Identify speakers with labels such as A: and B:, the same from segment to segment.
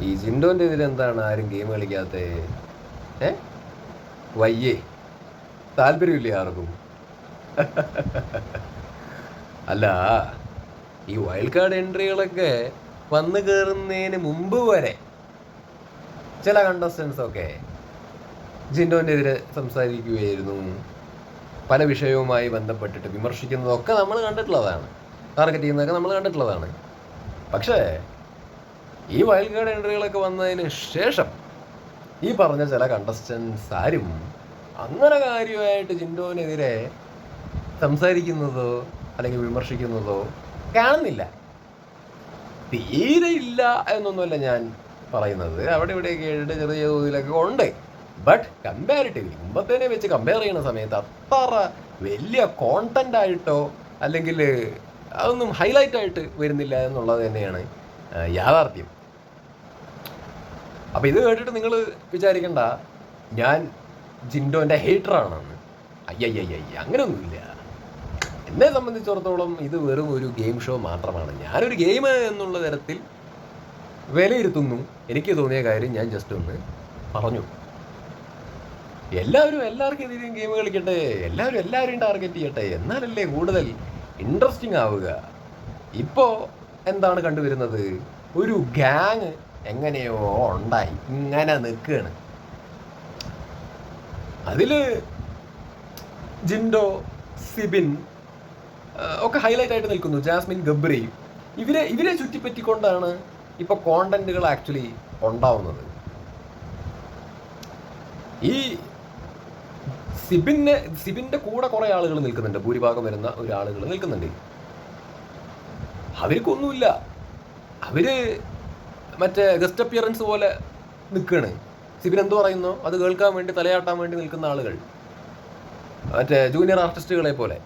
A: ഈ ജിൻഡോന്റെ ഇതിൽ എന്താണ് ആരും ഗെയിം കളിക്കാത്ത? ഏ? വയ്യേ. താല്പര്യമില്ല ആർക്കും? അല്ല ഈ വൈൽഡ് കാർഡ് എൻട്രികളൊക്കെ വന്നു കയറുന്നതിന് മുമ്പ് വരെ ചില കണ്ടസ്റ്റൻസ് ഒക്കെ ജിൻഡോന്റെ എതിരെ സംസാരിക്കുകയായിരുന്നു. പല വിഷയവുമായി ബന്ധപ്പെട്ടിട്ട് വിമർശിക്കുന്നതൊക്കെ നമ്മൾ കണ്ടിട്ടുള്ളതാണ്. ടാർഗറ്റ് ചെയ്യുന്നതൊക്കെ നമ്മൾ കണ്ടിട്ടുള്ളതാണ്. പക്ഷേ ഈ വൈൽഡ് കാർഡ് എൻട്രികളൊക്കെ വന്നതിന് ശേഷം ഈ പറഞ്ഞ ചില കണ്ടസ്റ്റൻസ് ആരും അങ്ങനെ കാര്യമായിട്ട് ജിൻഡോനെതിരെ സംസാരിക്കുന്നതോ അല്ലെങ്കിൽ വിമർശിക്കുന്നതോ കാണുന്നില്ല. തീരെ ഇല്ല എന്നൊന്നുമല്ല ഞാൻ പറയുന്നത്. അവിടെ ഇവിടെയൊക്കെ ആയിട്ട് ചെറിയ തോതിലൊക്കെ ഉണ്ട്. ബട്ട് കമ്പാരിറ്റീവ്ലി മുമ്പത്തേനെ വെച്ച് കമ്പയർ ചെയ്യുന്ന സമയത്ത് അത്ര വലിയ കോണ്ടന്റ് ആയിട്ടോ അല്ലെങ്കിൽ അതൊന്നും ഹൈലൈറ്റ് ആയിട്ട് വരുന്നില്ല എന്നുള്ളത് തന്നെയാണ് യാഥാർത്ഥ്യം. അപ്പൊ ഇത് കേട്ടിട്ട് നിങ്ങൾ വിചാരിക്കണ്ട. ഞാൻ ജിൻഡോന്റെ ഹേറ്ററാണെന്ന് അയ്യയ്യയ്യ അങ്ങനെയൊന്നുമില്ല. എന്നെ സംബന്ധിച്ചിടത്തോളം ഇത് വെറും ഒരു ഗെയിം ഷോ മാത്രമാണ്. ഞാനൊരു ഗെയിം എന്നുള്ള തരത്തിൽ വിലയിരുത്തുന്നു. എനിക്ക് തോന്നിയ കാര്യം ഞാൻ ജസ്റ്റ് ഒന്ന് പറഞ്ഞു. എല്ലാവരും എല്ലാവർക്കും എതിരെയും ഗെയിം കളിക്കട്ടെ. എല്ലാവരും എല്ലാവരെയും ടാർഗറ്റ് ചെയ്യട്ടെ. എന്നാലല്ലേ കൂടുതൽ ഇൻട്രസ്റ്റിംഗ് ആവുക. ഇപ്പോ എന്താണ് കണ്ടുവരുന്നത്? ഒരു ഗ്യാങ് എങ്ങനെയോ ഉണ്ടായി. ഇങ്ങനെ നിൽക്കുകയാണ്. അതിൽ ജിൻഡോ സിബിൻ ഒക്കെ ഹൈലൈറ്റ് ആയിട്ട് നിൽക്കുന്നു. ജാസ്മിൻ ഗബ്രി. ഇവരെ ഇവരെ ചുറ്റിപ്പറ്റിക്കൊണ്ടാണ് ഇപ്പൊ കോണ്ടന്റുകൾ ആക്ച്വലി ഉണ്ടാവുന്നത്. ഈ സിബിന്റെ സിബിന്റെ കൂടെ കുറെ ആളുകൾ നിൽക്കുന്നുണ്ട്. ഭൂരിഭാഗം വരുന്ന ഒരു ആളുകൾ നിൽക്കുന്നുണ്ട് അവർക്കൊന്നുമില്ല അവർ മറ്റേ ഗസ്റ്റ് അപ്പിയറൻസ് പോലെ നിൽക്കുകയാണ് സിബിൻ എന്ത് പറയുന്നു? അത് കേൾക്കാൻ വേണ്ടി തലയാട്ടാൻ വേണ്ടി നിൽക്കുന്ന ആളുകൾ. മറ്റേ ജൂനിയർ ആർട്ടിസ്റ്റുകളെ പോലെ.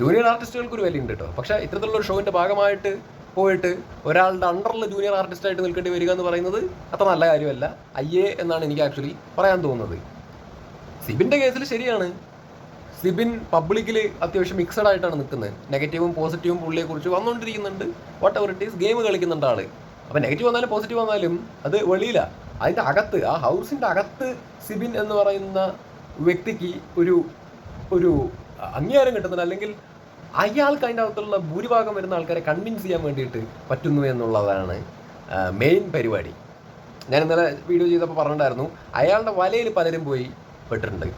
A: ജൂനിയർ ആർട്ടിസ്റ്റുകൾക്ക് ഒരു വിലയുണ്ട് കേട്ടോ പക്ഷേ ഇത്തരത്തിലുള്ള ഒരു ഷോവിന്റെ ഭാഗമായിട്ട് പോയിട്ട് ഒരാളുടെ അണ്ടറിൽ ജൂനിയർ ആർട്ടിസ്റ്റായിട്ട് നിൽക്കേണ്ടി വരിക എന്ന് പറയുന്നത് അത്ര നല്ല കാര്യമല്ല. അയ്യേ എന്നാണ് എനിക്ക് ആക്ച്വലി പറയാൻ തോന്നുന്നത്. സിബിന്റെ കേസിൽ ശരിയാണ്. സിബിൻ പബ്ലിക്കിൽ അത്യാവശ്യം മിക്സഡ് ആയിട്ടാണ് നിൽക്കുന്നത്. നെഗറ്റീവും പോസിറ്റീവും പുള്ളിയെ കുറിച്ച് വന്നുകൊണ്ടിരിക്കുന്നുണ്ട് whatever it is game കളിക്കുന്നുണ്ട് ആൾ. അപ്പൊ നെഗറ്റീവ് വന്നാലും പോസിറ്റീവ് വന്നാലും അത് വെളിയില്ല അതിന്റെ അകത്ത് ആ ഹൗസിന്റെ അകത്ത് സിബിൻ എന്ന് പറയുന്ന വ്യക്തിക്ക് ഒരു ഒരു അംഗീകാരം കിട്ടുന്നുണ്ട് അല്ലെങ്കിൽ അയാൾക്ക് അതിന്റെ അകത്തുള്ള ഭൂരിഭാഗം വരുന്ന ആൾക്കാരെ കൺവിൻസ് ചെയ്യാൻ വേണ്ടിയിട്ട് പറ്റുന്നു എന്നുള്ളതാണ് മെയിൻ പരിപാടി. ഞാൻ ഇന്നലെ വീഡിയോ ചെയ്തപ്പോൾ പറഞ്ഞിട്ടുണ്ടായിരുന്നു അയാളുടെ വലയിൽ പലരും പോയി പെട്ടിട്ടുണ്ട്.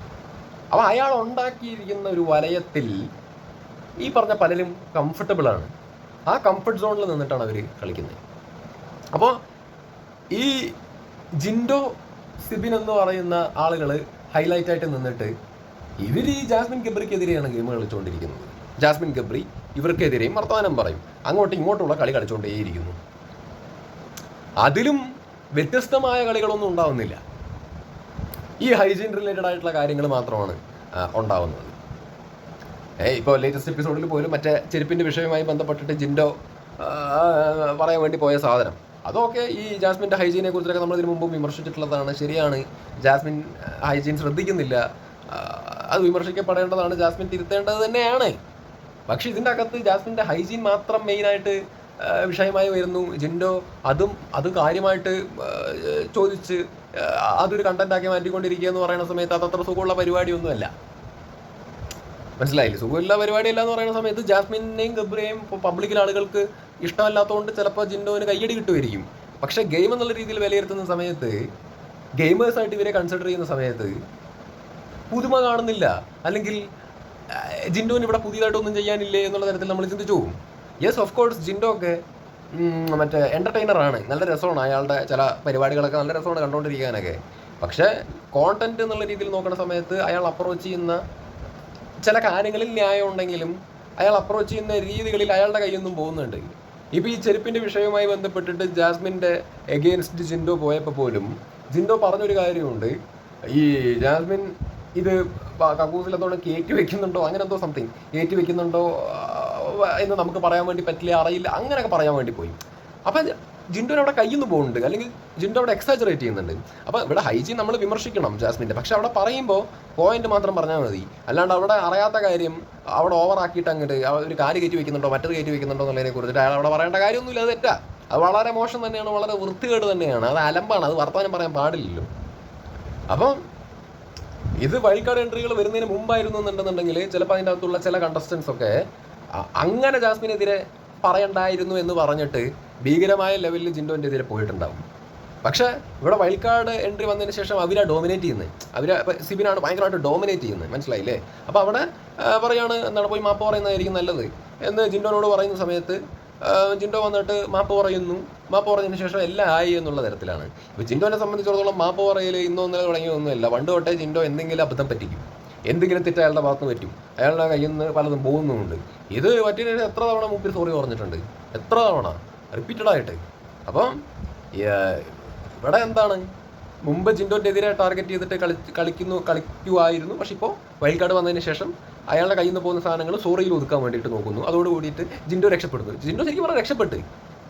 A: അപ്പോൾ അയാൾ ഉണ്ടാക്കിയിരിക്കുന്ന ഒരു വലയത്തിൽ ഈ പറഞ്ഞ പലരും കംഫർട്ടബിൾ ആണ്. ആ കംഫർട്ട് സോണിൽ നിന്നിട്ടാണ് അവർ കളിക്കുന്നത്. അപ്പോൾ ഈ ജിൻഡോ സിബിൻ എന്ന് പറയുന്ന ആളുകൾ ഹൈലൈറ്റ് ആയിട്ട് നിന്നിട്ട് ഇവർ ഈ ജാസ്മിൻ ഗബ്രിക്കെതിരെയാണ് ഗെയിം കളിച്ചുകൊണ്ടിരിക്കുന്നത് ജാസ്മിൻ ഗബ്രി ഇവർക്കെതിരെയും വർത്തമാനം പറയും. അങ്ങോട്ടും ഇങ്ങോട്ടുള്ള കളി കളിച്ചുകൊണ്ടേയിരിക്കുന്നു അതിലും വ്യത്യസ്തമായ കളികളൊന്നും ഉണ്ടാവുന്നില്ല. ഈ ഹൈജീൻ റിലേറ്റഡ് ആയിട്ടുള്ള കാര്യങ്ങൾ മാത്രമാണ് ഉണ്ടാവുന്നത്. ഏ ഇപ്പോൾ ലേറ്റസ്റ്റ് എപ്പിസോഡിൽ പോലും മറ്റേ ചെരുപ്പിന്റെ വിഷയവുമായി ബന്ധപ്പെട്ടിട്ട് ജിൻഡോ പറയാൻ വേണ്ടി പോയ സാധനം. അതൊക്കെ ഈ ജാസ്മിന്റെ ഹൈജീനെ കുറിച്ചൊക്കെ നമ്മൾ ഇതിനു മുമ്പ് വിമർശിച്ചിട്ടുള്ളതാണ്. ശരിയാണ് ജാസ്മിൻ ഹൈജീൻ ശ്രദ്ധിക്കുന്നില്ല. അത് വിമർശിക്കപ്പെടേണ്ടതാണ് ജാസ്മിൻ തിരുത്തേണ്ടത് തന്നെയാണ്. പക്ഷേ ഇതിന്റെ അകത്ത് ജാസ്മിന്റെ ഹൈജീൻ മാത്രം മെയിനായിട്ട് വിഷയമായി വരുന്നു. ജിൻഡോ അതും അത് കാര്യമായിട്ട് ചോദിച്ച് അതൊരു കണ്ടന്റ് ആക്കി മാറ്റിക്കൊണ്ടിരിക്കുക എന്ന് പറയുന്ന സമയത്ത് അതത്ര സുഖമുള്ള പരിപാടിയൊന്നുമല്ല. മനസ്സിലായില്ലേ? സുഖമില്ല പരിപാടിയല്ല എന്ന് പറയുന്ന സമയത്ത് ജാസ്മിനെയും ഇപ്പോൾ പബ്ലിക്കിൽ ആളുകൾക്ക് ഇഷ്ടമല്ലാത്തതുകൊണ്ട് ചിലപ്പോൾ ജിൻഡോവിന് കയ്യടി കിട്ടുമായിരിക്കും. പക്ഷേ ഗെയിം എന്നുള്ള രീതിയിൽ വിലയിരുത്തുന്ന സമയത്ത് ഗെയിമേഴ്സായിട്ട് ഇവരെ കൺസിഡർ ചെയ്യുന്ന സമയത്ത് പുതുമ കാണുന്നില്ല. അല്ലെങ്കിൽ ജിൻഡോവിന് ഇവിടെ പുതിയതായിട്ടൊന്നും ചെയ്യാനില്ലേ എന്നുള്ള തരത്തിൽ നമ്മൾ ചിന്തിച്ചു പോകും. യെസ് ഓഫ് കോഴ്സ് ജിൻഡോ ഒക്കെ മറ്റേ എന്റർടൈനർ ആണ്. നല്ല രസമാണ് അയാളുടെ ചില പരിപാടികളൊക്കെ നല്ല രസമാണ് കണ്ടുകൊണ്ടിരിക്കാനൊക്കെ പക്ഷേ കോണ്ടന്റ് എന്നുള്ള രീതിയിൽ നോക്കുന്ന സമയത്ത് അയാൾ അപ്രോച്ച് ചെയ്യുന്ന ചില കാര്യങ്ങളിൽ ന്യായം ഉണ്ടെങ്കിലും അയാൾ അപ്രോച്ച് ചെയ്യുന്ന രീതികളിൽ അയാളുടെ കയ്യിൽ നിന്നും പോകുന്നുണ്ട്. ഇപ്പോൾ ഈ ചെരുപ്പിന്റെ വിഷയവുമായി ബന്ധപ്പെട്ടിട്ട് ജാസ്മിന്റെ എഗെയിൻസ്റ്റ് ജിൻഡോ പോയപ്പോൾ പോലും ജിൻഡോ പറഞ്ഞൊരു കാര്യമുണ്ട്. ഈ ജാസ്മിൻ ഇത് കക്കൂസിലെന്തോ കയറ്റി വെക്കുന്നുണ്ടോ? അങ്ങനെ എന്തോ സംതിങ് കയറ്റി വെക്കുന്നുണ്ടോ? എന്ന് നമുക്ക് പറയാൻ വേണ്ടി പറ്റില്ല അറിയില്ല അങ്ങനെയൊക്കെ പറയാൻ വേണ്ടി പോയി. അപ്പം ജിൻഡോ അവിടെ കയ്യിൽ നിന്ന് പോകുന്നുണ്ട് അല്ലെങ്കിൽ ജിൻഡോ അവിടെ എക്സാജറേറ്റ് ചെയ്യുന്നുണ്ട്. അപ്പോൾ ഇവിടെ ഹൈജീൻ നമ്മൾ വിമർശിക്കണം ജാസ്മിന്റെ പക്ഷെ അവിടെ പറയുമ്പോൾ പോയിന്റ് മാത്രം പറഞ്ഞാൽ മതി. അല്ലാണ്ട് അവിടെ അറിയാത്ത കാര്യം അവിടെ ഓവറാക്കിയിട്ട് അങ്ങോട്ട് ഒരു കാൽ കയറ്റി വെക്കുന്നുണ്ടോ മറ്റൊരു കയറ്റി വെക്കുന്നുണ്ടോ എന്നുള്ളതിനെ കുറിച്ചിട്ട് അയാൾ അവിടെ പറയേണ്ട കാര്യമൊന്നുമില്ല അത് തെറ്റാ. അത് വളരെ മോശം തന്നെയാണ് വളരെ വൃത്തികേട് തന്നെയാണ്. അത് അലമ്പാണ് അത് വർത്തമാനം പറയാൻ പാടില്ലല്ലോ. അപ്പം ഇത് വഴിക്കാട് എൻട്രികൾ വരുന്നതിന് മുമ്പായിരുന്നു എന്നുണ്ടെന്നുണ്ടെങ്കിൽ ചിലപ്പോൾ അതിന്റെ അകത്തുള്ള ചില കണ്ടസ്റ്റൻസ് ഒക്കെ അങ്ങനെ ജാസ്മിനെതിരെ പറയണ്ടായിരുന്നു എന്ന് പറഞ്ഞിട്ട് ഭീകരമായ ലെവലിൽ ജിൻഡോന്റെ എതിരെ പോയിട്ടുണ്ടാവും. പക്ഷേ ഇവിടെ വൈൽഡ് എൻട്രി വന്നതിന് ശേഷം അവരാ ഡോമിനേറ്റ് ചെയ്യുന്നത് അവർ സിബിനാണ് ഭയങ്കരമായിട്ട് ഡോമിനേറ്റ് ചെയ്യുന്നത് മനസ്സിലായില്ലേ? അപ്പോൾ അവിടെ പറയുകയാണ് എന്താണ് പോയി മാപ്പ് പറയുന്നതായിരിക്കും നല്ലത്. എന്ന് ജിൻഡോനോട് പറയുന്ന സമയത്ത് ജിൻഡോ വന്നിട്ട് മാപ്പ് പറയുന്നു. മാപ്പ് പറഞ്ഞതിന് ശേഷം എല്ലാം ആയി എന്നുള്ള തരത്തിലാണ്. ഇപ്പോൾ ജിൻഡോനെ സംബന്ധിച്ചിടത്തോളം മാപ്പ് പറയൽ ഇന്നോ ഇന്നലെ തുടങ്ങിയൊന്നുമില്ല പണ്ട് തൊട്ടേ ജിൻഡോ എന്തെങ്കിലും അബദ്ധം പറ്റിക്കും. എന്തെങ്കിലും തെറ്റ് അയാളുടെ ഭാഗത്ത് പറ്റും. അയാളുടെ കയ്യിൽ നിന്ന് പലതും പോകുന്നുമുണ്ട്. ഇത് പറ്റിയ എത്ര തവണ മുപ്പിൽ സോറി പറഞ്ഞിട്ടുണ്ട്? എത്ര തവണ? റിപ്പീറ്റഡ് ആയിട്ട്. അപ്പം ഇവിടെ എന്താണ്? മുമ്പ് ജിൻഡോന്റെതിരെ ടാർഗറ്റ് ചെയ്തിട്ട് കളി കളിക്കുന്നു കളിക്കുമായിരുന്നു പക്ഷെ ഇപ്പോൾ വൈൽഡ് കാർഡ് വന്നതിന് ശേഷം അയാളുടെ കയ്യിൽ നിന്ന് പോകുന്ന സാധനങ്ങൾ സോറിയിൽ ഒതുക്കാൻ വേണ്ടിയിട്ട് നോക്കുന്നു. അതോട് കൂടിയിട്ട് ജിൻഡോ രക്ഷപ്പെടുന്നു. ജിൻഡോ ശരിക്കും പറഞ്ഞാൽ രക്ഷപ്പെട്ട്.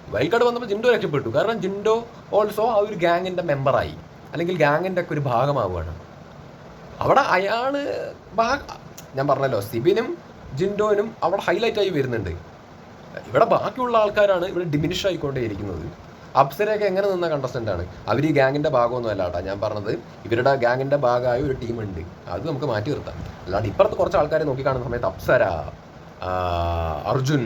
A: വൈൽഡ് കാർഡ് വന്നപ്പോൾ ജിൻഡോ രക്ഷപ്പെട്ടു. കാരണം ജിൻഡോ ഓൾസോ ആ ഒരു ഗാങ്ങിന്റെ മെമ്പറായി അല്ലെങ്കിൽ ഗാങ്ങിന്റെ ഒക്കെ ഒരു ഭാഗമാവുകയാണ്. അവിടെ ഭാഗ ഞാൻ പറഞ്ഞല്ലോ സിബിനും ജിൻഡോനും അവിടെ ഹൈലൈറ്റ് ആയി വരുന്നുണ്ട്. ഇവിടെ ബാക്കിയുള്ള ആൾക്കാരാണ് ഇവിടെ ഡിമിനിഷ് ആയിക്കൊണ്ടേയിരിക്കുന്നത്. അപ്സരയൊക്കെ എങ്ങനെ നിന്ന കണ്ടസ്റ്റന്റ് ആണ്? അവർ ഈ ഗാങ്ങിന്റെ ഭാഗമൊന്നും അല്ല കേട്ടോ. ഞാൻ പറഞ്ഞത് ഇവരുടെ ഗാങ്ങിന്റെ ഭാഗമായ ഒരു ടീമുണ്ട് അത് നമുക്ക് മാറ്റി നിർത്താം. അല്ലാണ്ട് ഇപ്പുറത്ത് കുറച്ച് ആൾക്കാരെ നോക്കിക്കാണുന്ന സമയത്ത് അപ്സര അർജുൻ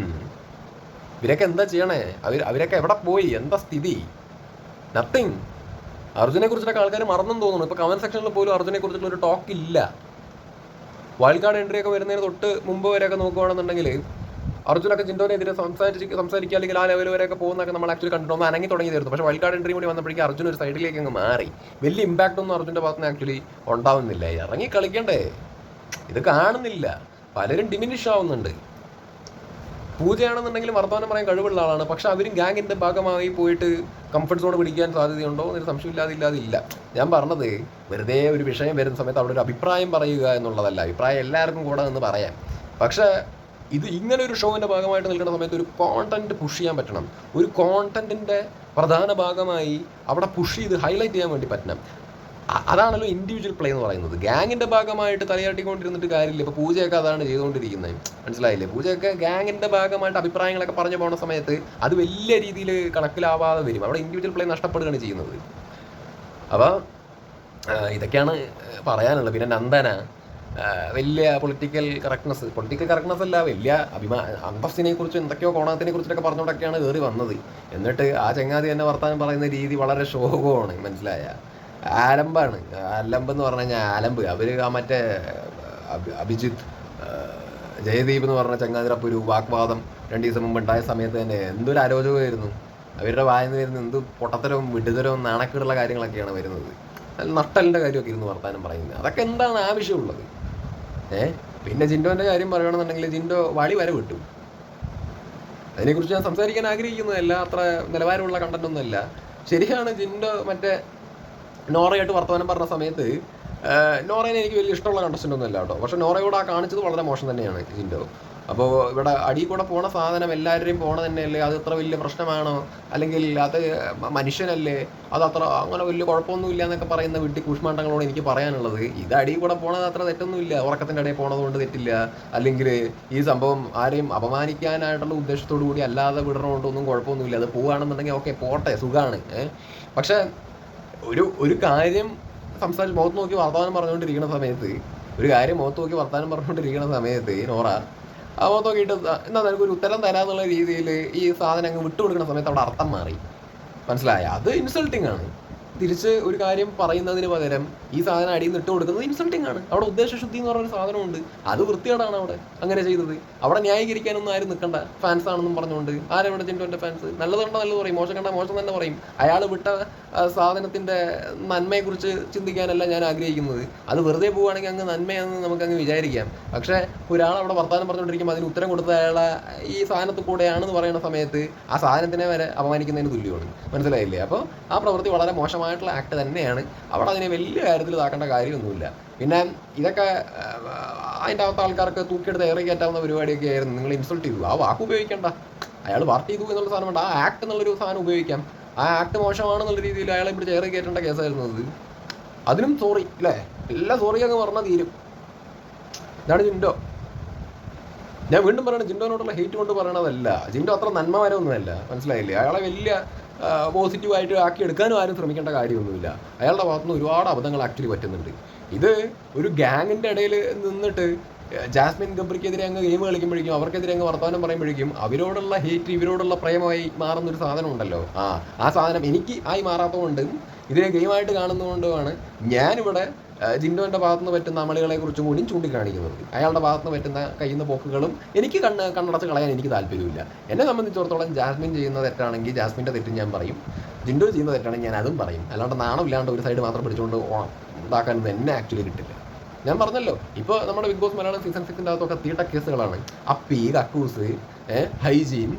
A: ഇവരൊക്കെ എന്താ ചെയ്യണേ? അവർ അവരൊക്കെ എവിടെ പോയി? എന്താ സ്ഥിതി? നത്തിങ് അർജുനെ കുറിച്ചിട്ടൊക്കെ ആൾക്കാർ മറന്നെന്ന് തോന്നുന്നു. ഇപ്പൊ കമന്റ് സെക്ഷനിൽ പോലും അർജുനെ കുറിച്ചിട്ടുള്ള ഒരു ടോക്ക് ഇല്ല. വൈൽഡ് കാർഡ് എൻട്രി ഒക്കെ വരുന്നതിന് തൊട്ട് മുമ്പ് വരെയൊക്കെ നോക്കുകയാണെന്നുണ്ടെങ്കിൽ അർജുനൊക്കെ ജിൻഡോനെതിരെ സംസാരിച്ച് സംസാരിക്കുക അല്ലെങ്കിൽ ആ ലെവൽ വരെയൊക്കെ പോകുന്നൊക്കെ നമ്മൾ ആക്ച്വലി കണ്ടിട്ട് അനങ്ങി തുടങ്ങിയതായിരുന്നു പക്ഷേ വൈൽഡ് കാർഡ് എൻട്രി കൂടി വന്നപ്പോഴേക്കും അർജുൻ ഒരു സൈഡിലേക്ക് അങ്ങ് മാറി. വലിയ ഇമ്പാക്റ്റ് ഒന്നും അർജുന്റെ ഭാഗത്ത് ആക്ച്വലി ഉണ്ടാവുന്നില്ല. ഇറങ്ങി കളിക്കണ്ടേ? ഇത് കാണുന്നില്ല. പലരും ഡിമിനിഷ് ആവുന്നുണ്ട്. പൂജയാണെന്നുണ്ടെങ്കിൽ വർത്തമാനം പറയാൻ കഴിവുള്ള ആളാണ്. പക്ഷെ അവരും ഗാങ്ങിന്റെ ഭാഗമായി പോയിട്ട് കംഫർട്ട് സോൺ പിടിക്കാൻ സാധ്യതയുണ്ടോ എന്നൊരു സംശയമില്ലാതെ ഇല്ലാതെ ഇല്ല ഞാൻ പറഞ്ഞത് വെറുതെ ഒരു വിഷയം വരുന്ന സമയത്ത് അവിടെ ഒരു അഭിപ്രായം പറയുക എന്നുള്ളതല്ല. അഭിപ്രായം എല്ലാവർക്കും കൂടെ എന്ന് പറയാം. പക്ഷെ ഇത് ഇങ്ങനെ ഒരു ഷോവിന്റെ ഭാഗമായിട്ട് നിൽക്കുന്ന സമയത്ത് ഒരു കോണ്ടന്റ് പുഷ് ചെയ്യാൻ പറ്റണം. ഒരു കോണ്ടന്റിന്റെ പ്രധാന ഭാഗമായി അവിടെ പുഷ് ചെയ്ത് ഹൈലൈറ്റ് ചെയ്യാൻ വേണ്ടി പറ്റണം. അതാണല്ലോ ഇൻഡിവിജ്വൽ പ്ലേ എന്ന് പറയുന്നത്. ഗാങ്ങിന്റെ ഭാഗമായിട്ട് തലയാട്ടിക്കൊണ്ടിരുന്നിട്ട് കാര്യമില്ല. ഇപ്പൊ പൂജയൊക്കെ അതാണ് ചെയ്തുകൊണ്ടിരിക്കുന്നത് മനസ്സിലായില്ലേ? പൂജയൊക്കെ ഗാങ്ങിന്റെ ഭാഗമായിട്ട് അഭിപ്രായങ്ങളൊക്കെ പറഞ്ഞു പോകുന്ന സമയത്ത് അത് വലിയ രീതിയിൽ കണക്കിലാവാതെ വരും. അവിടെ ഇൻഡിവിജ്വൽ പ്ലേ നഷ്ടപ്പെടുകയാണ് ചെയ്യുന്നത്. അപ്പോൾ ഇതൊക്കെയാണ് പറയാനുള്ളത്. പിന്നെ നന്ദന വലിയ പൊളിറ്റിക്കൽ കറക്റ്റ്നസ് പൊളിറ്റിക്കൽ കറക്റ്റ്നസ് അല്ല വലിയ അഭിമാ അന്തസ്സിനെ കുറിച്ചും എന്തൊക്കെയോ കോണത്തിനെ കുറിച്ചൊക്കെ പറഞ്ഞുകൊണ്ടൊക്കെയാണ് കയറി വന്നത്. എന്നിട്ട് ആ ചങ്ങാതി എന്നെ വർത്താനം പറയുന്ന രീതി വളരെ ശോകമാണ്. മനസ്സിലായ? ആലമ്പാണ്. ആലമ്പ് എന്ന് പറഞ്ഞു കഴിഞ്ഞാൽ ആലമ്പ്. അവർ ആ മറ്റേ അഭി- അഭിജിത്ത് ജയദീപ് എന്ന് പറഞ്ഞ ചങ്ങാതിരപ്പ് ഒരു വാക്വാദം രണ്ട് ദിവസം മുമ്പ് ഉണ്ടായ സമയത്ത് തന്നെ എന്തൊരു അരോചകമായിരുന്നു അവരുടെ വായന വരുന്ന എന്ത് പൊട്ടത്തരവും വിടുതരവും നാണക്കേടുള്ള കാര്യങ്ങളൊക്കെയാണ് വരുന്നത്. നട്ടലിന്റെ കാര്യമൊക്കെ ഇരുന്ന് വർത്താനം പറയുന്നത്. അതൊക്കെ എന്താണ് ആവശ്യമുള്ളത്? ഏ? പിന്നെ ജിൻഡോന്റെ കാര്യം പറയുകയാണെന്നുണ്ടെങ്കിൽ ജിൻഡോ വഴി വരെ വിട്ടു. അതിനെക്കുറിച്ച് ഞാൻ സംസാരിക്കാൻ ആഗ്രഹിക്കുന്നതല്ല അത്ര നിലവാരമുള്ള കണ്ടന്റൊന്നുമല്ല ശരിയാണ് ജിൻഡോ മറ്റേ നോറയായിട്ട് വർത്തമാനം പറഞ്ഞ സമയത്ത് നോറേനെ എനിക്ക് വലിയ ഇഷ്ടമുള്ള കണ്ടസ്റ്റന്റ് ഒന്നുമില്ല കേട്ടോ. പക്ഷേ നോറയോട് ആ കാണിച്ചത് വളരെ മോശം തന്നെയാണ് ജിൻഡോ അപ്പോൾ ഇവിടെ അടിയിൽ കൂടെ പോണ സാധനം എല്ലാവരുടെയും പോണ തന്നെയല്ലേ? അത് ഇത്ര വലിയ പ്രശ്നമാണോ? അല്ലെങ്കിൽ അത് മനുഷ്യനല്ലേ? അത് അത്ര അങ്ങനെ വലിയ കുഴപ്പമൊന്നുമില്ല എന്നൊക്കെ പറയുന്ന വീട്ടിൽ കൂഷ്മാണ്ടങ്ങളോട് എനിക്ക് പറയാനുള്ളത് ഇത് അടിയിൽ കൂടെ പോണത് അത്ര തെറ്റൊന്നുമില്ല. ഉറക്കത്തിന്റെ ഇടയിൽ പോണത് കൊണ്ട് തെറ്റില്ല. അല്ലെങ്കിൽ ഈ സംഭവം ആരെയും അപമാനിക്കാനായിട്ടുള്ള ഉദ്ദേശത്തോടു കൂടി അല്ലാതെ വിടണോണ്ടൊന്നും കുഴപ്പമൊന്നുമില്ല. അത് പോവുകയാണെന്നുണ്ടെങ്കിൽ ഓക്കെ പോട്ടെ സുഖമാണ് പക്ഷെ ഒരു ഒരു കാര്യം സംസാരിച്ച് മുഖത്ത് നോക്കി വർത്തമാനം പറഞ്ഞുകൊണ്ടിരിക്കുന്ന സമയത്ത് ഒരു കാര്യം മുഖത്ത് നോക്കി വർത്തമാനം പറഞ്ഞുകൊണ്ടിരിക്കുന്ന സമയത്ത് നോറ ആ മുഖത്ത് നോക്കിയിട്ട് എന്താ നിനക്ക് ഒരു ഉത്തരം തരാന്നുള്ള രീതിയിൽ ഈ സാധനം അങ്ങ് വിട്ടുകൊടുക്കുന്ന സമയത്ത് അവിടെ അർത്ഥം മാറി. മനസ്സിലായ? അത് ഇൻസൾട്ടിങ് ആണ്. തിരിച്ച് ഒരു കാര്യം പറയുന്നതിന് പകരം ഈ സാധനം അടിയിൽ നിന്ന് ഇട്ട് കൊടുക്കുന്നത് ഇൻസൾട്ടിങ് ആണ്. അവിടെ ഉദ്ദേശശുദ്ധി എന്ന് പറഞ്ഞൊരു സാധനമുണ്ട്. അത് വൃത്തികേടാണ് അവിടെ അങ്ങനെ ചെയ്തത്. അവിടെ ന്യായീകരിക്കാനൊന്നും ആരും നിൽക്കണ്ട. ഫാൻസ് ആണെന്നും പറഞ്ഞുകൊണ്ട്. ആരെവിടെ ജിൻഡോന്റെ ഫാൻസ് നല്ലത് നല്ലത് പറയും. മോശം കണ്ട മോശം തന്നെ പറയും. അയാൾ വിട്ട സാധനത്തിന്റെ നന്മയെക്കുറിച്ച് ചിന്തിക്കാനല്ല ഞാൻ ആഗ്രഹിക്കുന്നത്. അത് വെറുതെ പോവുകയാണെങ്കിൽ അങ്ങ് നന്മയാണെന്ന് നമുക്ക് അങ്ങ് വിചാരിക്കാം. പക്ഷേ ഒരാൾ അവിടെ വർത്തമാനം പറഞ്ഞുകൊണ്ടിരിക്കുമ്പോൾ അതിന് ഉത്തരം കൊടുത്ത അയാളെ ഈ സാധനത്തിൽ കൂടെയാണെന്ന് പറയുന്ന സമയത്ത് ആ സാധനത്തിനെ വരെ അപമാനിക്കുന്നതിന് തുല്യമാണ്. മനസ്സിലായില്ലേ? അപ്പോൾ ആ പ്രവൃത്തി വളരെ മോശമായിട്ടുള്ള ആക്ട് തന്നെയാണ്. അവിടെ അതിനെ വലിയ കാര്യത്തിൽ ഇതാക്കേണ്ട കാര്യമൊന്നുമില്ല. പിന്നെ ഇതൊക്കെ അതിന്റെ അകത്ത് ആൾക്കാർക്ക് തൂക്കിയെടുത്ത് ഏറി കയറ്റാവുന്ന പരിപാടിയൊക്കെ ആയിരുന്നു. നിങ്ങൾ ഇൻസൾട്ട് ചെയ്തു. ആ വാക്ക് ഉപയോഗിക്കണ്ട. അയാൾ പാർട്ടി ചെയ്തു എന്നുള്ള സാധനം വേണ്ട. ആ ആക്ട് എന്നുള്ളൊരു സാധനം ഉപയോഗിക്കാം. ആ ആക്ട് മോശമാണെന്നുള്ള രീതിയിൽ അയാളെ ഇവിടെ ചേറി കയറ്റേണ്ട കേസായിരുന്നു അത്. അതിനും സോറി അല്ലേ എല്ലാ സോറി അങ്ങ് പറഞ്ഞാൽ തീരും. ഇതാണ് ജിൻഡോ. ഞാൻ വീണ്ടും പറയുന്നത് ജിൻഡോനോടുള്ള ഹേറ്റ് കൊണ്ട് പറയണതല്ല. ജിൻഡോ അത്ര നന്മമാരൊന്നുമല്ല മനസ്സിലായില്ലേ? അയാളെ വലിയ പോസിറ്റീവായിട്ട് ആക്കി എടുക്കാനും ആരും ശ്രമിക്കേണ്ട കാര്യമൊന്നുമില്ല. അയാളുടെ ഭാഗത്തുനിന്ന് ഒരുപാട് അബദ്ധങ്ങൾ ആക്ച്വലി പറ്റുന്നുണ്ട്. ഇത് ഒരു ഗ്യാങ്ങിന്റെ ഇടയിൽ നിന്നിട്ട് ജാസ്മിൻ ഗബ്രിക്കെതിരെ അങ്ങ് ഗെയിം കളിക്കുമ്പോഴേക്കും അവർക്കെതിരെ അങ്ങ് വർത്തമാനം പറയുമ്പോഴേക്കും അവരോടുള്ള ഹേറ്റ് ഇവരോടുള്ള പ്രേമമായി മാറുന്ന ഒരു സാധനം ഉണ്ടല്ലോ. ആ ആ സാധനം എനിക്ക് ആയി മാറാത്തതുകൊണ്ട് ഇതിനെ ഗെയിമായിട്ട് കാണുന്നതുകൊണ്ടുമാണ് ഞാനിവിടെ ജിൻഡോന്റെ ഭാഗത്തുനിന്ന് പറ്റുന്ന അമളികളെ കുറിച്ചും കൂടി ചൂണ്ടിക്കാണിക്കുന്നത്. അയാളുടെ ഭാഗത്തുനിന്ന് പറ്റുന്ന കയ്യുന്ന പോക്കുകളും എനിക്ക് കണ്ണ് കണ്ണടച്ച് കളയാൻ എനിക്ക് താല്പര്യമില്ല എന്നെ സംബന്ധിച്ചിടത്തോളം ജാസ്മിൻ ചെയ്യുന്ന തെറ്റാണെങ്കിൽ ജാസ്മിന്റെ തെറ്റും ഞാൻ പറയും. ജിൻഡോ ചെയ്യുന്ന തെറ്റാണെങ്കിൽ ഞാൻ അതും പറയും. അല്ലാണ്ട് നാണമില്ലാണ്ട് ഒരു സൈഡ് മാത്രം പിടിച്ചുകൊണ്ട് ഇതാക്കാനൊന്നും എന്നെ ആക്ച്വലി കിട്ടില്ല. ഞാൻ പറഞ്ഞല്ലോ. ഇപ്പോൾ നമ്മുടെ ബിഗ് ബോസ് മലയാളം സീസൺ സിക്സിന്റെ അകത്തൊക്കെ തീട്ട കേസുകളാണ്. അപ്പി കക്കൂസ് ഹൈജീൻ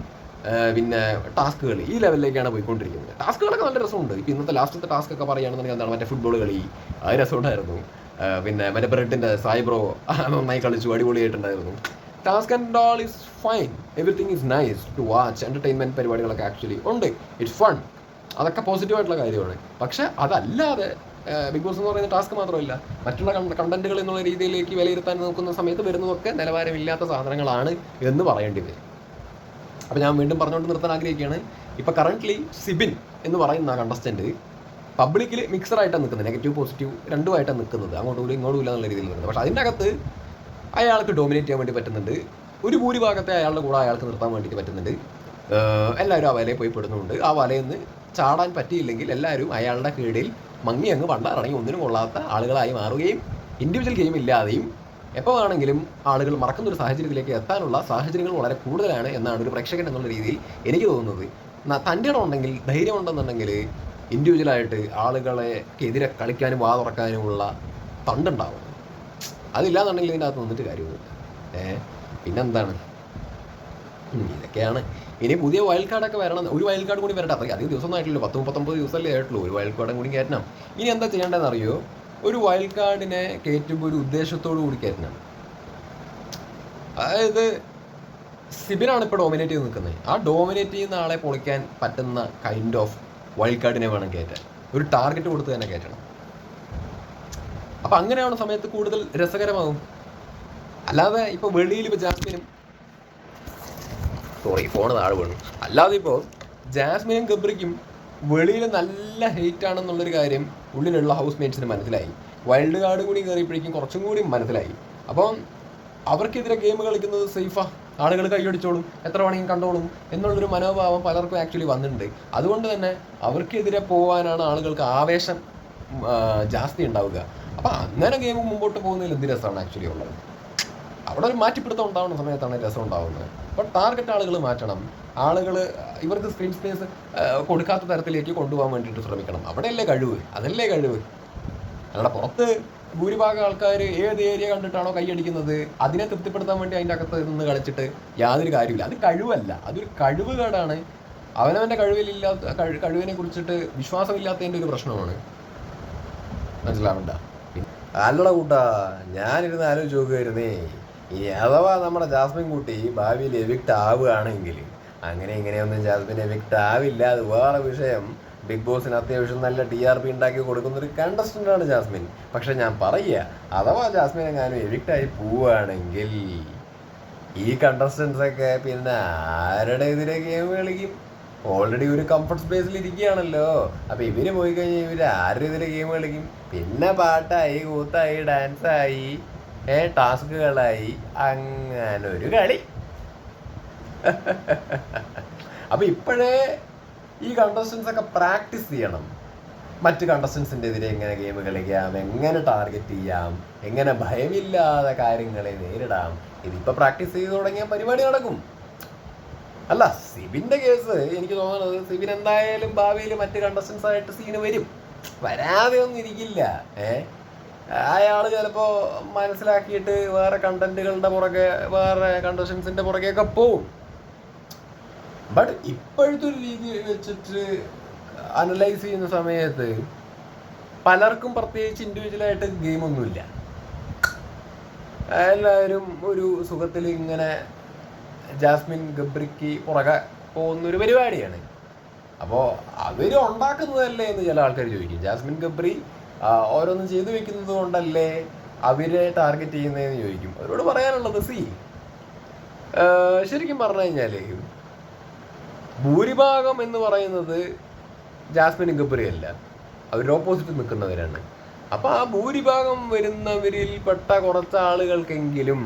A: പിന്നെ ടാസ്കുകൾ ഈ ലെവലിലേക്കാണ് പോയിക്കൊണ്ടിരിക്കുന്നത്. ടാസ്കുകളൊക്കെ നല്ല രസമുണ്ട്. ഇപ്പോൾ ഇന്നത്തെ ലാസ്റ്റത്തെ ടാസ്ക് ഒക്കെ പറയുകയാണെന്നുണ്ടെങ്കിൽ എന്താണ് മറ്റേ ഫുട്ബോൾ കളി? അത് രസമുണ്ടായിരുന്നു. പിന്നെ മറ്റേ ബ്രെഡിന്റെ സായിബ്രോ നന്നായി കളിച്ചു അടിപൊളിയായിട്ടുണ്ടായിരുന്നു. Task and all is fine everything is nice to watch entertainment പരിപാടികളൊക്കെ ആക്ച്വലി ഉണ്ട്. ഇറ്റ്സ് ഫൺ അതൊക്കെ പോസിറ്റീവ് ആയിട്ടുള്ള കാര്യമാണ്. പക്ഷെ അതല്ലാതെ ബിഗ് ബോസ് എന്ന് പറയുന്ന ടാസ്ക് മാത്രമല്ല മറ്റുള്ള കണ്ടന്റുകൾ എന്നുള്ള രീതിയിലേക്ക് വിലയിരുത്താൻ നോക്കുന്ന സമയത്ത് വരുന്നതൊക്കെ നിലവാരമില്ലാത്ത സാധനങ്ങളാണ് എന്ന് പറയേണ്ടി വരും. അപ്പോൾ ഞാൻ വീണ്ടും പറഞ്ഞുകൊണ്ട് നിർത്താൻ ആഗ്രഹിക്കുകയാണ്. ഇപ്പോൾ കറന്റ്ലി സിബിൻ എന്ന് പറയുന്ന കണ്ടസ്റ്റന്റ് പബ്ലിക്കിൽ മിക്സറായിട്ടാണ് നിൽക്കുന്നത്. നെഗറ്റീവ് പോസിറ്റീവ് രണ്ടുമായിട്ടാണ് നിൽക്കുന്നത്. അങ്ങോട്ടും ഇങ്ങോട്ടും ഇല്ല എന്നുള്ള രീതിയിൽ നിൽക്കുന്നത്. പക്ഷേ അതിന്റെ അകത്ത് അയാൾക്ക് ഡോമിനേറ്റ് ചെയ്യാൻ വേണ്ടി പറ്റുന്നുണ്ട്. ഒരു ഭൂരിഭാഗത്തെ അയാളുടെ കൂടെ അയാൾക്ക് നിർത്താൻ വേണ്ടിയിട്ട് പറ്റുന്നുണ്ട്. എല്ലാവരും ആ വലയിൽ പോയി പെടുന്നുണ്ട്. ആ വലയിൽ നിന്ന് ചാടാൻ പറ്റിയില്ലെങ്കിൽ എല്ലാവരും അയാളുടെ കീഴിൽ മങ്ങി അങ്ങ് പണ്ടാറങ്ങി ഒന്നിനും കൊള്ളാത്ത ആളുകളായി മാറുകയും ഇൻഡിവിജ്വൽ ഗെയിം ഇല്ലാതെയും എപ്പോൾ വേണമെങ്കിലും ആളുകൾ മറക്കുന്ന ഒരു സാഹചര്യത്തിലേക്ക് എത്താനുള്ള സാഹചര്യങ്ങൾ വളരെ കൂടുതലാണ് എന്നാണ് ഒരു പ്രേക്ഷകൻ എന്നുള്ള രീതിയിൽ എനിക്ക് തോന്നുന്നത്. തന്റെ ഉണ്ടെങ്കിൽ ധൈര്യം ഉണ്ടെന്നുണ്ടെങ്കിൽ ഇൻഡിവിജ്വലായിട്ട് ആളുകളെ എതിരെ കളിക്കാനും വാ തുറക്കാനുമുള്ള തണ്ടുണ്ടാവും. അതില്ലാന്നുണ്ടെങ്കിൽ ഇതിന്റെ അകത്ത് നിന്നിട്ട് കാര്യമൊന്നുമില്ല. ഏഹ് പിന്നെന്താണ്? ഇതൊക്കെയാണ്. ഇനി പുതിയ വൈൽഡ് കാർഡൊക്കെ വരണം. ഒരു വൈൽഡ് കാർഡ് കൂടി വരട്ടെ. അത്രയും അധികം ദിവസമൊന്നും ആയിട്ടില്ല. പത്ത് മുപ്പത്തൊമ്പത് ദിവസമല്ലേ ആയിട്ടുള്ളൂ. ഒരു വൈൽഡ് കാർഡും കൂടി കയറ്റണം. ഇനി എന്താ ചെയ്യേണ്ടതെന്ന് അറിയോ ഒരു വൈൽഡ് കാർഡിനെ കയറ്റുമ്പോൾ ഒരു ഉദ്ദേശത്തോടു കൂടി കയറ്റണം. അതായത് സിബിനാണ് ഇപ്പോൾ ഡോമിനേറ്റ് ചെയ്ത് നിൽക്കുന്നത്. ആ ഡോമിനേറ്റ് ചെയ്യുന്ന ആളെ പൊളിക്കാൻ പറ്റുന്ന കൈൻഡ് ഓഫ് വൈൽഡ് കാർഡിനെ വേണം കയറ്റാൻ. ഒരു ടാർഗറ്റ് കൊടുത്ത് തന്നെ കയറ്റണം. അപ്പം അങ്ങനെയാണ് സമയത്ത് കൂടുതൽ രസകരമാകും അല്ലാതെ ഇപ്പോൾ വെളിയിൽ ഇപ്പോൾ ജാസ്മിനും സോറി ഫോൺ താഴെ വീണു. അല്ലാതെ ഇപ്പോൾ ജാസ്മിനും ഗബ്രിക്കും വെളിയിൽ നല്ല ഹെയ്റ്റ് ആണെന്നുള്ളൊരു കാര്യം ഉള്ളിലുള്ള ഹൗസ് മേറ്റ്സിന് മനസ്സിലായി. വൈൽഡ് കാർഡ് കൂടി കയറിയപ്പോഴേക്കും കുറച്ചും കൂടി മനസ്സിലായി. അപ്പം അവർക്കെതിരെ ഗെയിം കളിക്കുന്നത് സേഫാ ആളുകൾ കൈയടിച്ചോളും എത്ര വേണമെങ്കിലും കണ്ടോളും എന്നുള്ളൊരു മനോഭാവം പലർക്കും ആക്ച്വലി വന്നിട്ടുണ്ട്. അതുകൊണ്ട് തന്നെ അവർക്കെതിരെ പോകാനാണ് ആളുകൾക്ക് ആവേശം ജാസ്തി ഉണ്ടാവുക. അപ്പം അങ്ങനെ ഗെയിം മുമ്പോട്ട് പോകുന്നതിൽ എന്ത് രസമാണ് ആക്ച്വലി ഉള്ളത്? അവിടെ ഒരു മാറ്റിപ്പിടുത്തം ഉണ്ടാവുന്ന സമയത്താണ് രസം ഉണ്ടാവുന്നത്. അപ്പോൾ ടാർഗറ്റ് ആളുകൾ മാറ്റണം. ആളുകൾ ഇവർക്ക് സ്ക്രീൻ സ്പേസ് കൊടുക്കാത്ത തരത്തിലേക്ക് കൊണ്ടുപോകാൻ വേണ്ടിയിട്ട് ശ്രമിക്കണം. അവിടെയല്ലേ കഴിവ്? അതല്ലേ കഴിവ്? അല്ലാതെ പുറത്ത് ഭൂരിഭാഗം ആൾക്കാർ ഏത് ഏരിയ കണ്ടിട്ടാണോ കൈയടിക്കുന്നത് അതിനെ തൃപ്തിപ്പെടുത്താൻ വേണ്ടി അതിന്റെ അകത്ത് നിന്ന് കളിച്ചിട്ട് യാതൊരു കാര്യമില്ല അത് കഴിവല്ല. അതൊരു കഴിവ് കേടാണ് അവനവന്റെ കഴിവിലില്ലാത്ത കഴി കഴിവിനെ കുറിച്ചിട്ട് വിശ്വാസമില്ലാത്തതിന്റെ ഒരു പ്രശ്നമാണ്. മനസ്സിലാവണ്ട അല്ലട കൂട്ടാ ഞാനിരുന്ന് ആലോചിച്ച് നോക്കുമായിരുന്നേ ഇനി അഥവാ നമ്മുടെ ജാസ്മിൻ കുട്ടി ഭാവിയിൽ എവിക്ട് ആവുകയാണെങ്കിൽ അങ്ങനെ ഇങ്ങനെയൊന്നും ജാസ്മിൻ എവിക്ട് ആവില്ല. അത് വേറെ വിഷയം. ബിഗ് ബോസിന് അത്യാവശ്യം നല്ല ടി ആർ പി ഉണ്ടാക്കി കൊടുക്കുന്ന ഒരു ആണ് ജാസ്മിൻ. പക്ഷെ ഞാൻ പറയുക അഥവാ ജാസ്മിൻ എങ്ങാനും എവിക്ട് ആയി പോവുകയാണെങ്കിൽ ഈ കണ്ടസ്റ്റൻസ് ഒക്കെ പിന്നെ ആരുടെ എതിരെ ഗെയിം കളിക്കും? ഓൾറെഡി ഒരു കംഫർട്ട് സ്പേസിൽ ഇരിക്കുകയാണല്ലോ. അപ്പോൾ ഇവർ പോയി കഴിഞ്ഞാൽ ഇവർ ആരുടെ എതിരെ ഗെയിം കളിക്കും? പിന്നെ പാട്ടായി കൂത്തായി ഡാൻസായി ഏ ടാസ്കുകളായി അങ്ങനൊരു കളി. അപ്പൊ ഇപ്പോഴേ ഈ കണ്ടസ്റ്റൻസ് ഒക്കെ പ്രാക്ടീസ് ചെയ്യണം. മറ്റ് കണ്ടസ്റ്റൻസിന്റെ എതിരെ എങ്ങനെ ഗെയിം കളിക്കാം എങ്ങനെ ടാർഗറ്റ് ചെയ്യാം എങ്ങനെ ഭയമില്ലാതെ കാര്യങ്ങളെ നേരിടാം. ഇതിപ്പോൾ പ്രാക്ടീസ് ചെയ്ത് തുടങ്ങിയ പരിപാടി നടക്കും. അല്ല സിബിന്റെ കേസ് എനിക്ക് തോന്നുന്നത് സിബിൻ എന്തായാലും ഭാവിയിൽ മറ്റ് കണ്ടസ്റ്റൻസ് ആയിട്ട് സീന് വരും. വരാതെ ഒന്നും ഇരിക്കില്ല. ഏ? അയാൾ ചിലപ്പോൾ മനസ്സിലാക്കിയിട്ട് വേറെ കണ്ടന്റുകളുടെ പുറകെ വേറെ കണ്ടസ്റ്റൻസിന്റെ പുറകെയൊക്കെ പോവും. ബട്ട് ഇപ്പോഴത്തെ ഒരു രീതി വെച്ചിട്ട് അനലൈസ് ചെയ്യുന്ന സമയത്ത് പലർക്കും പ്രത്യേകിച്ച് ഇൻഡിവിജ്വലായിട്ട് ഗെയിമൊന്നുമില്ല എല്ലാവരും ഒരു സുഖത്തിൽ ഇങ്ങനെ ജാസ്മിൻ ഗബ്രിക്ക് പുറകെ പോകുന്നൊരു പരിപാടിയാണ്. അപ്പോൾ അവർ ഉണ്ടാക്കുന്നതല്ലേ എന്ന് ചില ആൾക്കാർ ചോദിക്കും. ജാസ്മിൻ ഗബ്രി ഓരോന്നും ചെയ്തു വെക്കുന്നത് കൊണ്ടല്ലേ അവരെ ടാർഗറ്റ് ചെയ്യുന്നതെന്ന് ചോദിക്കും. അവരോട് പറയാനുള്ളത് സി ശരിക്കും പറഞ്ഞു കഴിഞ്ഞാൽ ഭൂരിഭാഗം എന്ന് പറയുന്നത് ജാസ്മിൻ ഗബ്രി അല്ല അവർ ഓപ്പോസിറ്റ് നിൽക്കുന്നവരാണ്. അപ്പോൾ ആ ഭൂരിഭാഗം വരുന്നവരിൽ പെട്ട കുറച്ച് ആളുകൾക്കെങ്കിലും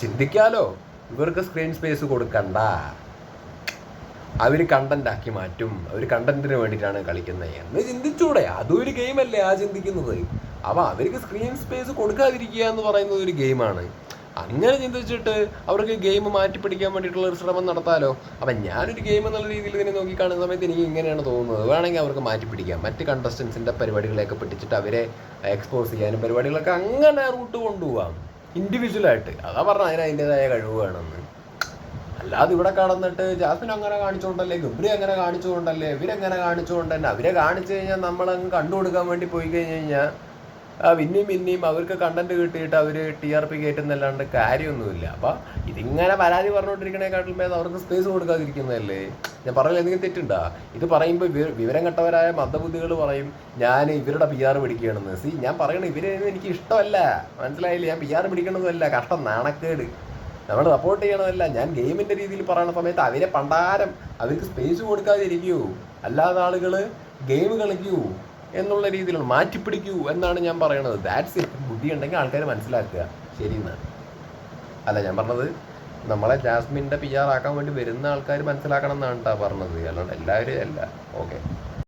A: ചിന്തിക്കാലോ? ഇവർക്ക് സ്ക്രീൻ സ്പേസ് കൊടുക്കണ്ട. അവർ കണ്ടന്റ് ആക്കി മാറ്റും. അവർ കണ്ടന്റിന് വേണ്ടിയിട്ടാണ് കളിക്കുന്നത്. എന്ന് ചിന്തിച്ചൂടെ. അതും ഒരു ഗെയിമല്ലേ ആ ചിന്തിക്കുന്നത്. അപ്പോൾ അവർക്ക് സ്ക്രീൻ സ്പേസ് കൊടുക്കാതിരിക്കുക എന്ന് പറയുന്നത് ഒരു ഗെയിമാണ് അങ്ങനെ ചിന്തിച്ചിട്ട് അവർക്ക് ഗെയിം മാറ്റി പിടിക്കാൻ വേണ്ടിയിട്ടുള്ള ഒരു ശ്രമം നടത്താലോ? അപ്പം ഞാനൊരു ഗെയിം എന്നുള്ള രീതിയിൽ ഇതിനെ നോക്കി കാണുന്ന സമയത്ത് എനിക്ക് ഇങ്ങനെയാണ് തോന്നുന്നത്. വേണമെങ്കിൽ അവർക്ക് മാറ്റി പിടിക്കാം. മറ്റ് കണ്ടസ്റ്റൻസിന്റെ പരിപാടികളെയൊക്കെ പിടിച്ചിട്ട് അവരെ എക്സ്പോസ് ചെയ്യാനും പരിപാടികളൊക്കെ അങ്ങനെ റൂട്ട് കൊണ്ടുപോകാം ഇൻഡിവിജ്വലായിട്ട് അതാ പറഞ്ഞ അതിന് അതിന്റെതായ കഴിവ് വേണമെന്ന്. അല്ലാതെ ഇവിടെ കടന്നിട്ട് ജാസ്മിൻ അങ്ങനെ കാണിച്ചുകൊണ്ടല്ലേ ഗബ്രി അങ്ങനെ കാണിച്ചുകൊണ്ടല്ലേ ഇവരെങ്ങനെ കാണിച്ചുകൊണ്ട് തന്നെ അവരെ കാണിച്ചു കഴിഞ്ഞാൽ നമ്മളങ്ങ് കണ്ടു കൊടുക്കാൻ വേണ്ടി പോയി കഴിഞ്ഞ് കഴിഞ്ഞാൽ പിന്നെയും പിന്നെയും അവർക്ക് കണ്ടന്റ് കിട്ടിയിട്ട് അവർ ടി ആർ പി കയറ്റുന്നല്ലാണ്ട് കാര്യമൊന്നുമില്ല. അപ്പം ഇതിങ്ങനെ പരാതി പറഞ്ഞുകൊണ്ടിരിക്കണേക്കാട്ടിലും ഭേദം അവർക്ക് സ്പേസ് കൊടുക്കാതിരിക്കുന്നതല്ലേ? ഞാൻ പറഞ്ഞില്ല എന്തെങ്കിലും തെറ്റുണ്ടാ? ഇത് പറയുമ്പോൾ വിവരം കെട്ടവരായ മന്ദബുദ്ധികൾ പറയും ഞാൻ ഇവരുടെ പി ആർ പിടിക്കുകയാണെന്ന്. സി ഞാൻ പറയണ ഇവരെ എനിക്ക് ഇഷ്ടമല്ല. മനസ്സിലായില്ലേ? ഞാൻ പി ആർ പിടിക്കണമെന്നല്ല കഷ്ടം നാണക്കേട്. നമ്മൾ സപ്പോർട്ട് ചെയ്യണമല്ല ഞാൻ ഗെയിമിന്റെ രീതിയിൽ പറയുന്ന സമയത്ത് അവരെ പണ്ടാരം അവർക്ക് സ്പേസ് കൊടുക്കാതിരിക്കൂ. അല്ലാതെ ആളുകൾ ഗെയിം കളിക്കൂ എന്നുള്ള രീതിയിലാണ് മാറ്റിപ്പിടിക്കൂ എന്നാണ് ഞാൻ പറയണത്. ദാറ്റ്സ് ഇറ്റ് ബുദ്ധി ഉണ്ടെങ്കിൽ ആൾക്കാർ മനസ്സിലാക്കുക. ശരി എന്നാണ് അല്ല ഞാൻ പറഞ്ഞത് നമ്മളെ ജാസ്മിന്റെ പി ആർ ആക്കാൻ വേണ്ടി വരുന്ന ആൾക്കാർ മനസ്സിലാക്കണം എന്നാണ് കേട്ടോ പറഞ്ഞത്. അല്ലാണ്ട് എല്ലാവരും അല്ല. ഓക്കെ